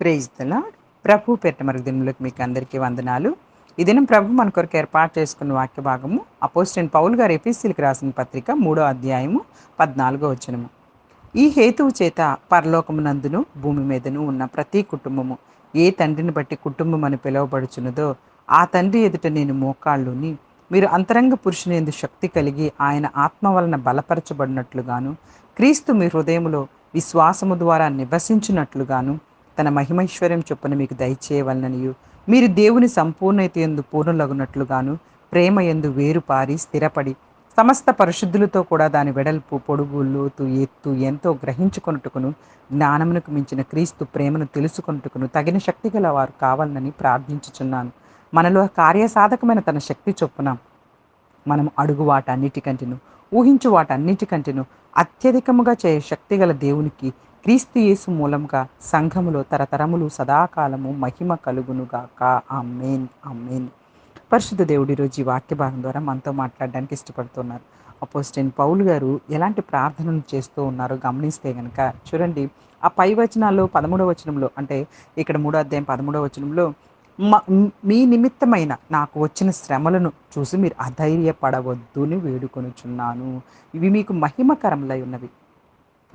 Praise దలా ప్రభు పెట్ట మరుగుదినములకు మీకు అందరికీ వందనాలు. ఈ దినం ప్రభు మన కొరకు ఏర్పాటు చేసుకున్న వాక్య భాగము అపోస్టెన్ పౌల్ గారు ఎపిసిల్కి రాసిన పత్రిక మూడో అధ్యాయము పద్నాలుగో వచనము. ఈ హేతువు చేత పరలోకమునందును భూమి మీదను ఉన్న ప్రతి కుటుంబము ఏ తండ్రిని బట్టి కుటుంబం అని పిలువబడుచున్నదో ఆ తండ్రి ఎదుట నేను మోకాళ్ళుని మీరు అంతరంగ పురుషుని ఎందు శక్తి కలిగి ఆయన ఆత్మ వలన బలపరచబడినట్లుగాను క్రీస్తు మీ హృదయములో విశ్వాసము ద్వారా నివసించినట్లుగాను తన మహిమైశ్వర్యం చొప్పున మీకు దయచేయవలననియు మీరు దేవుని సంపూర్ణత ఎందు పూర్ణులగునట్లుగాను ప్రేమ ఎందు వేరు పారి స్థిరపడి సమస్త పరిశుద్ధులతో కూడా దాని వెడల్పు పొడుగు లోతు ఎత్తు ఎంతో గ్రహించుకొనుటకును జ్ఞానమునకు మించిన క్రీస్తు ప్రేమను తెలుసుకొనుటకును తగిన శక్తి గల వారు కావాలని ప్రార్థించుచున్నాను. మనలో కార్యసాధకమైన తన శక్తి చొప్పున మనం అడుగు వాటన్నిటికంటేను ఊహించు వాటన్నిటికంటేను అత్యధికముగా చేయ శక్తి గల దేవునికి క్రీస్తు యేసు మూలంగా సంఘములో తరతరములు సదాకాలము మహిమ కలుగునుగాక. అమ్మేన్ అమ్మేన్ పరిశుద్ధ దేవుడి రోజు ఈ వాక్య భాగం ద్వారా మనతో మాట్లాడడానికి ఇష్టపడుతున్నారు. అపోస్టైన్ పౌలు గారు ఎలాంటి ప్రార్థనలు చేస్తూ ఉన్నారో గమనిస్తే కనుక చూడండి ఆ పై వచనాల్లో పదమూడవ వచనంలో అంటే ఇక్కడ మూడో అధ్యాయం పదమూడవ వచనంలో మీ నిమిత్తమైన నాకు వచ్చిన శ్రమలను చూసి మీరు అధైర్యపడవద్దుని వేడుకొనుచున్నాను. ఇవి మీకు మహిమకరములై ఉన్నవి.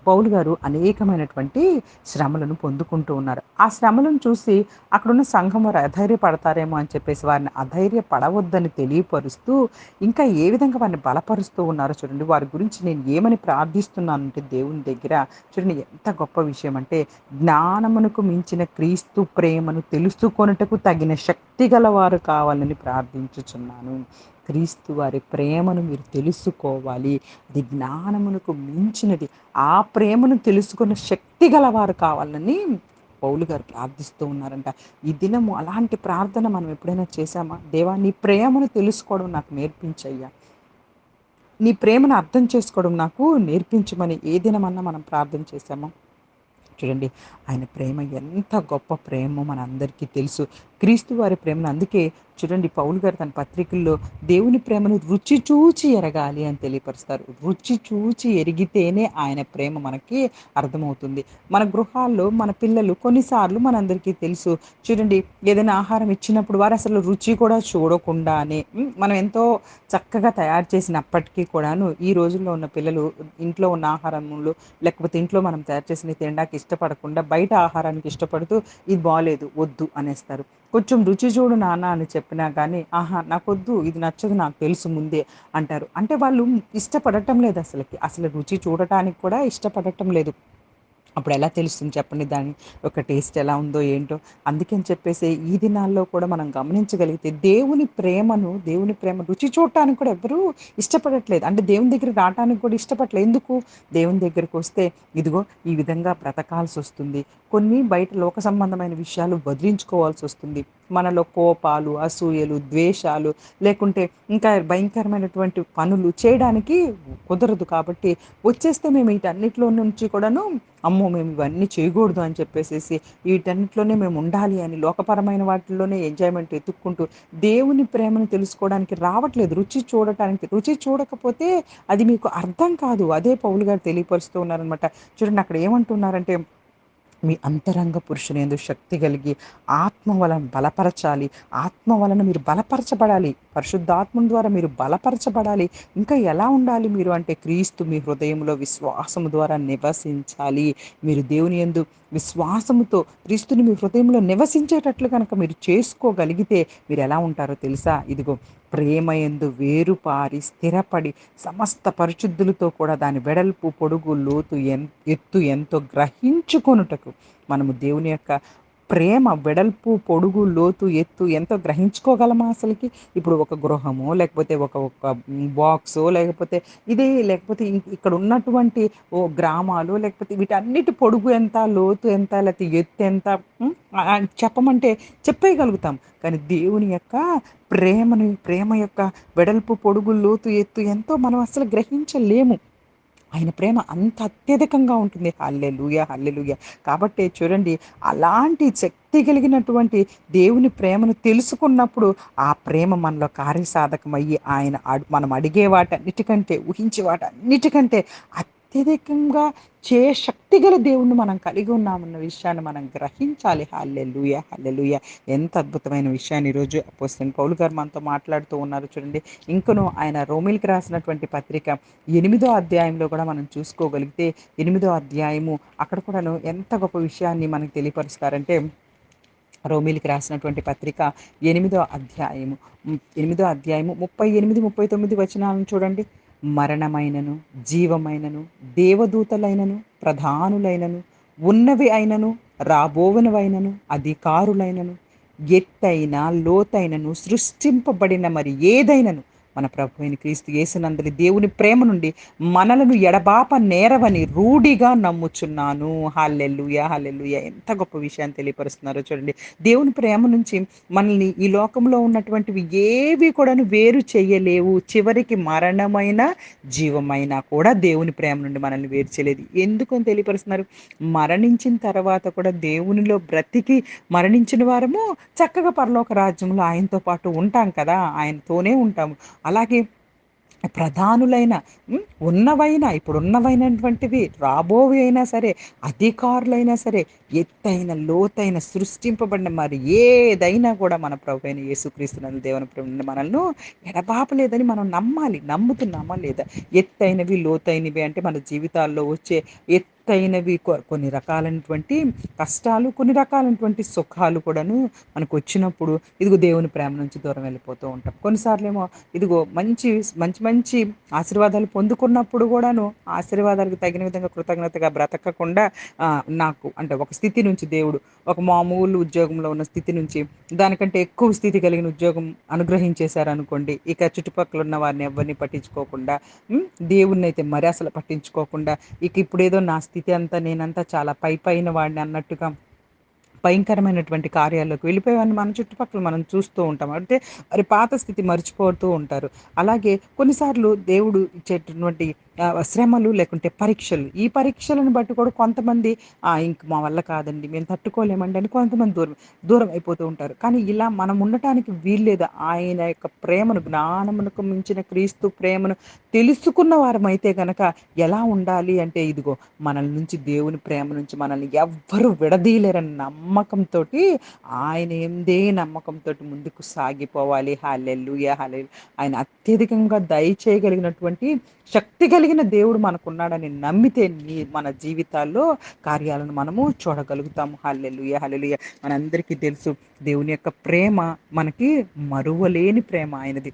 పౌలు గారు అనేకమైనటువంటి శ్రమలను పొందుకుంటూ ఉన్నారు. ఆ శ్రమలను చూసి అక్కడున్న సంఘం వారు అధైర్యపడతారేమో అని చెప్పేసి వారిని అధైర్యపడవద్దని తెలియపరుస్తూ ఇంకా ఏ విధంగా వారిని బలపరుస్తూ ఉన్నారో చూడండి. వారి గురించి నేను ఏమని ప్రార్థిస్తున్నానంటే దేవుని దగ్గర చూడండి ఎంత గొప్ప విషయం అంటే జ్ఞానమునకు మించిన క్రీస్తు ప్రేమను తెలుసుకొనుటకు తగిన శక్తి గలవారు కావాలని ప్రార్థించుచున్నాను. క్రీస్తు వారి ప్రేమను మీరు తెలుసుకోవాలి. అది జ్ఞానమునకు మించినది. ఆ ప్రేమను తెలుసుకున్న శక్తి గలవారు కావాలని పౌలు గారు ప్రార్థిస్తూ ఉన్నారంట. ఈ దినము అలాంటి ప్రార్థన మనం ఎప్పుడైనా చేశామా? దేవా నీ ప్రేమను తెలుసుకోవడం నాకు నేర్పించయ్యా. నీ ప్రేమను అర్థం చేసుకోవడం నాకు నేర్పించమని ఏ దినమన్నా మనం ప్రార్థన చేశామా? చూడండి ఆయన ప్రేమ ఎంత గొప్ప ప్రేమో మన అందరికీ తెలుసు. క్రీస్తు వారి ప్రేమను అందుకే చూడండి పౌల్ గారు తన పత్రికల్లో దేవుని ప్రేమను రుచి చూచి ఎరగాలి అని తెలియపరుస్తారు. రుచి చూచి ఎరిగితేనే ఆయన ప్రేమ మనకి అర్థమవుతుంది. మన గృహాల్లో మన పిల్లలు కొన్నిసార్లు మనందరికీ తెలుసు. చూడండి ఏదైనా ఆహారం ఇచ్చినప్పుడు వారు అసలు రుచి కూడా చూడకుండానే మనం ఎంతో చక్కగా తయారు చేసినప్పటికీ కూడాను ఈ రోజుల్లో ఉన్న పిల్లలు ఇంట్లో ఉన్న ఆహారములు లేకపోతే ఇంట్లో మనం తయారు చేసిన తినడానికి ఇష్టపడకుండా బయట ఆహారానికి ఇష్టపడుతూ ఇది బాగాలేదు వద్దు అనేస్తారు. కొంచెం రుచి చూడు నాన్న అని చెప్పినా కానీ ఆహా నాకొద్దు ఇది నచ్చదు నాకు తెలుసు ముందే అంటారు. అంటే వాళ్ళు ఇష్టపడటం లేదు అసలుకి. అసలు రుచి చూడటానికి కూడా ఇష్టపడటం లేదు. అప్పుడు ఎలా తెలుస్తుంది చెప్పండి? దాని ఒక టేస్ట్ ఎలా ఉందో ఏంటో? అందుకని చెప్పేసి ఈ దినాల్లో కూడా మనం గమనించగలిగితే దేవుని ప్రేమను దేవుని ప్రేమ రుచి చూడటానికి కూడా ఎవరూ ఇష్టపడట్లేదు. అంటే దేవుని దగ్గర రావడానికి కూడా ఇష్టపడలేదు ఎందుకు? దేవుని దగ్గరకు వస్తే ఇదిగో ఈ విధంగా బ్రతకాల్సి వస్తుంది కొన్ని బయట లోక సంబంధమైన విషయాలు వదిలించుకోవాల్సి వస్తుంది మనలో కోపాలు అసూయలు ద్వేషాలు లేకుంటే ఇంకా భయంకరమైనటువంటి పనులు చేయడానికి కుదరదు కాబట్టి వచ్చేస్తే మేము వీటన్నిటిలో నుంచి కూడాను అమ్మో మేము ఇవన్నీ చేయకూడదు అని చెప్పేసేసి వీటన్నిటిలోనే మేము ఉండాలి అని లోకపరమైన వాటిల్లోనే ఎంజాయ్మెంట్ ఎత్తుక్కుంటూ దేవుని ప్రేమను తెలుసుకోవడానికి రావట్లేదు. రుచి చూడటానికి రుచి చూడకపోతే అది మీకు అర్థం కాదు. అదే పౌలు గారు తెలియపరుస్తూ ఉన్నారనమాట చూడండి అక్కడ ఏమంటున్నారంటే మీ అంతరంగ పురుషుని ఎందు శక్తి కలిగి ఆత్మ వలన బలపరచాలి. ఆత్మ వలన మీరు బలపరచబడాలి. పరిశుద్ధాత్మ ద్వారా మీరు బలపరచబడాలి. ఇంకా ఎలా ఉండాలి మీరు? అంటే క్రీస్తు మీ హృదయంలో విశ్వాసము ద్వారా నివసించాలి. మీరు దేవుని ఎందు విశ్వాసముతో క్రీస్తుని మీ హృదయంలో నివసించేటట్లు కనుక మీరు చేసుకోగలిగితే మీరు ఎలా ఉంటారో తెలుసా? ఇదిగో ప్రేమ ఎందు వేరుపారి స్థిరపడి సమస్త పరిశుద్ధులతో కూడా దాని వెడల్పు పొడుగు లోతు ఎన్ ఎత్తు ఎంతో గ్రహించుకొనుటకు మనము దేవుని యొక్క ప్రేమ వెడల్పు పొడుగు లోతు ఎత్తు ఎంతో గ్రహించుకోగలమా అసలుకి? ఇప్పుడు ఒక గృహము లేకపోతే ఒక ఒక బాక్స్ లేకపోతే ఇది లేకపోతే ఇక్కడ ఉన్నటువంటి ఓ గ్రామాలు లేకపోతే వీటన్నిటి పొడుగు ఎంత లోతు ఎంత లేకపోతే ఎత్తు ఎంత చెప్పమంటే చెప్పేయగలుగుతాం. కానీ దేవుని యొక్క ప్రేమని ప్రేమ యొక్క వెడల్పు పొడుగు లోతు ఎత్తు ఎంతో మనం అసలు గ్రహించలేము. ఆయన ప్రేమ అంత అత్యధికంగా ఉంటుంది. హల్లెలూయ హల్లెలూయ. కాబట్టి చూడండి అలాంటి శక్తి కలిగినటువంటి దేవుని ప్రేమను తెలుసుకున్నప్పుడు ఆ ప్రేమ మనలో కార్యసాధకమయ్యి ఆయన మనం అడిగే వాటన్నిటికంటే ఊహించే వాటన్నిటికంటే అత్యధికంగా చే శక్తి గల దేవుణ్ణి మనం కలిగి ఉన్నామన్న విషయాన్ని మనం గ్రహించాలి. Hallelujah hallelujah. ఎంత అద్భుతమైన విషయాన్ని ఈరోజు అపోస్తలైన పౌలు గారు మనతో మాట్లాడుతూ ఉన్నారు చూడండి. ఇంకను ఆయన రోమిల్కి రాసినటువంటి పత్రిక ఎనిమిదో అధ్యాయంలో కూడా మనం చూసుకోగలిగితే ఎనిమిదో అధ్యాయము అక్కడ కూడాను ఎంత గొప్ప విషయాన్ని మనకు తెలియపరుస్తారంటే రోమిలికి రాసినటువంటి పత్రిక ఎనిమిదో అధ్యాయము. ఎనిమిదో అధ్యాయము ముప్పై ఎనిమిది ముప్పై తొమ్మిది వచనాలను చూడండి. మరణమైనను జీవమైనను దేవదూతలైనను ప్రధానులైనను ఉన్నవి అయినను రాబోవనవైనను అధికారులైనను ఎత్తైన లోతైనను సృష్టింపబడిన మరి ఏదైనను మన ప్రభు అయిన క్రీస్తు యేసునందరి దేవుని ప్రేమ నుండి మనలను ఎడబాప నేరవని రూఢిగా నమ్ముచున్నాను. హల్లెలూయ హల్లెలూయ. ఎంత గొప్ప విషయాన్ని తెలియపరుస్తున్నారో చూడండి. దేవుని ప్రేమ నుంచి మనల్ని ఈ లోకంలో ఉన్నటువంటివి ఏవి కూడాను వేరు చేయలేవు. చివరికి మరణమైన జీవమైన కూడా దేవుని ప్రేమ నుండి మనల్ని వేరు చేయలేదు. ఎందుకు అని తెలియపరుస్తున్నారు? మరణించిన తర్వాత కూడా దేవునిలో బ్రతికి మరణించిన వారము చక్కగా పరలోక రాజ్యంలో ఆయనతో పాటు ఉంటాం కదా. ఆయనతోనే ఉంటాము. అలాగే ప్రధానులైన ఉన్నవైన ఇప్పుడు ఉన్నవైనటువంటివి రాబోవి అయినా సరే అధికారులైనా సరే ఎత్తైన లోతైన సృష్టింపబడిన మరి ఏదైనా కూడా మన ప్రభు అయిన యేసుక్రీస్తునందు దేవుని ప్రభు మనల్ని ఎడబాపలేదని మనం నమ్మాలి నమ్ముతున్నామా లేదా? ఎత్తైనవి లోతైనవి అంటే మన జీవితాల్లో వచ్చే ఎత్ తగినవి కొన్ని రకాలైనటువంటి కష్టాలు కొన్ని రకాలైనటువంటి సుఖాలు కూడాను మనకు వచ్చినప్పుడు ఇదిగో దేవుని ప్రేమ నుంచి దూరం వెళ్ళిపోతూ ఉంటాం. కొన్నిసార్లు ఏమో ఇదిగో మంచి మంచి మంచి ఆశీర్వాదాలు పొందుకున్నప్పుడు కూడాను ఆశీర్వాదాలకు తగిన విధంగా కృతజ్ఞతగా బ్రతకకుండా నాకు అంటే ఒక స్థితి నుంచి దేవుడు ఒక మామూలు ఉద్యోగంలో ఉన్న స్థితి నుంచి దానికంటే ఎక్కువ స్థితి కలిగిన ఉద్యోగం అనుగ్రహించేశారు అనుకోండి ఇక చుట్టుపక్కల ఉన్న వారిని ఎవరిని పట్టించుకోకుండా దేవుణ్ణి అయితే మరి అసలు పట్టించుకోకుండా ఇక ఇప్పుడేదో నా స్థితి స్థితి అంతా నేనంతా చాలా పై పైన వాడిని అన్నట్టుగా భయంకరమైనటువంటి కార్యాల్లోకి వెళ్ళిపోయేవాడిని. మన చుట్టుపక్కల మనం చూస్తూ ఉంటాం. అంటే మరి పాత స్థితి మర్చిపోతూ ఉంటారు. అలాగే కొన్నిసార్లు దేవుడు ఇచ్చేటటువంటి శ్రమలు లేకుంటే పరీక్షలు. ఈ పరీక్షలను బట్టి కూడా కొంతమంది "ఆ, ఇంక మా వల్ల కాదండి మేము తట్టుకోలేమండి అని కొంతమంది దూరం దూరం అయిపోతూ ఉంటారు. కానీ ఇలా మనం ఉండటానికి వీల్లేదు. ఆయన యొక్క ప్రేమను జ్ఞానమునకు మించిన క్రీస్తు ప్రేమను తెలుసుకున్న వారమైతే గనక ఎలా ఉండాలి అంటే ఇదిగో మనల్ నుంచి దేవుని ప్రేమ నుంచి మనల్ని ఎవ్వరు విడదీయలేరని నమ్మకంతో ఆయన ఎందే నమ్మకంతో ముందుకు సాగిపోవాలి. హాలెల్లుయ హాలెల్ ఆయన అత్యధికంగా దయచేయగలిగినటువంటి శక్తి కలిగిన దేవుడు మనకున్నాడని నమ్మితే నీ మన జీవితాల్లో కార్యాలను మనము చూడగలుగుతాము. Hallelujah hallelujah. మనందరికీ తెలుసు దేవుని యొక్క ప్రేమ మనకి మరువలేని ప్రేమ ఆయనది.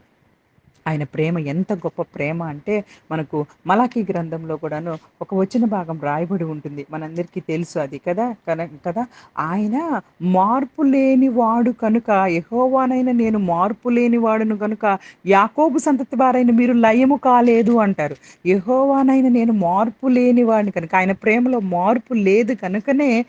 ఆయన ప్రేమ ఎంత గొప్ప ప్రేమ అంటే మనకు మలాఖీ గ్రంథంలో కూడాను ఒక వచ్చిన భాగం రాయబడి ఉంటుంది. మనందరికీ తెలుసు అది కదా? కన- కదా? ఆయన మార్పు లేని వాడు కనుక యహోవానైన నేను మార్పు లేని వాడును కనుక యాకోబు సంతతి వారైన మీరు లయము కాలేదు అంటారు. యహోవానైన నేను మార్పు లేని వాడిని కనుక ఆయన ప్రేమలో మార్పు లేదు కనుకనే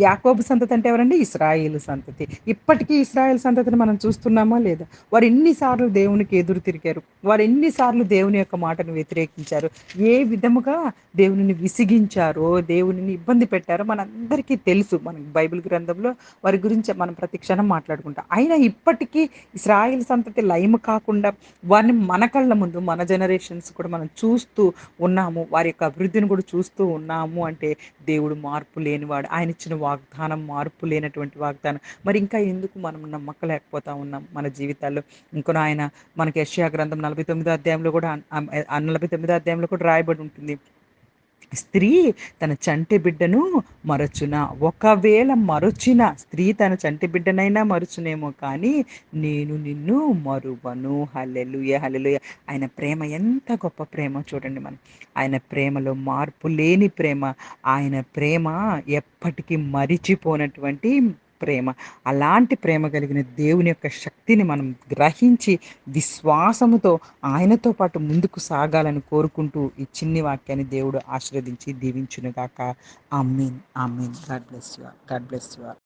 యాకోబు సంతతి అంటే ఎవరండి? ఇస్రాయేల్ సంతతి. ఇప్పటికీ ఇస్రాయేల్ సంతతిని మనం చూస్తున్నామా లేదా? వారు ఎన్నిసార్లు దేవునికి ఎదురు తిరిగారు? వారు. ఎన్నిసార్లు దేవుని యొక్క మాటను వ్యతిరేకించారు? ఏ విధముగా దేవునిని విసిగించారో దేవునిని ఇబ్బంది పెట్టారో మనందరికీ తెలుసు. మన బైబిల్ గ్రంథంలో వారి గురించి మనం ప్రతి క్షణం మాట్లాడుకుంటాం. అయినా ఇప్పటికీ ఇస్రాయిల్ సంతతి లైమ్ కాకుండా వారిని మన కళ్ళ ముందు మన జనరేషన్స్ కూడా మనం చూస్తూ ఉన్నాము. వారి యొక్క అభివృద్ధిని కూడా చూస్తూ ఉన్నాము అంటే దేవుడు మార్పు లేనివాడు. ఆయన ఇచ్చిన వాగ్దానం మార్పు లేనటువంటి వాగ్దానం. మరి ఇంకా ఎందుకు మనం నమ్మకలేకపోతా ఉన్నాం మన జీవితాల్లో? ఇంకొన ఆయన మనకి యష్యా గ్రంథం నలభై తొమ్మిదో అధ్యాయంలో కూడా నలభై తొమ్మిదో అధ్యాయంలో కూడా రాయబడి ఉంటుంది. స్త్రీ తన చంటి బిడ్డను మరచున? ఒకవేళ మరచిన స్త్రీ తన చంటి బిడ్డనైనా మరచునేమో కానీ నేను నిన్ను మరువను. Hallelujah hallelujah. ఆయన ప్రేమ ఎంత గొప్ప ప్రేమ చూడండి మనం. ఆయన ప్రేమలో మార్పు లేని ప్రేమ. ఆయన ప్రేమ ఎప్పటికీ మరిచిపోనటువంటి ప్రేమ. అలాంటి ప్రేమ కలిగిన దేవుని యొక్క శక్తిని మనం గ్రహించి విశ్వాసముతో ఆయనతో పాటు ముందుకు సాగాలని కోరుకుంటూ ఈ చిన్ని వాక్యాన్ని దేవుడు ఆశీర్వదించి దీవించునుగాక. ఆమీన్. ఆమీన్. God bless you God bless you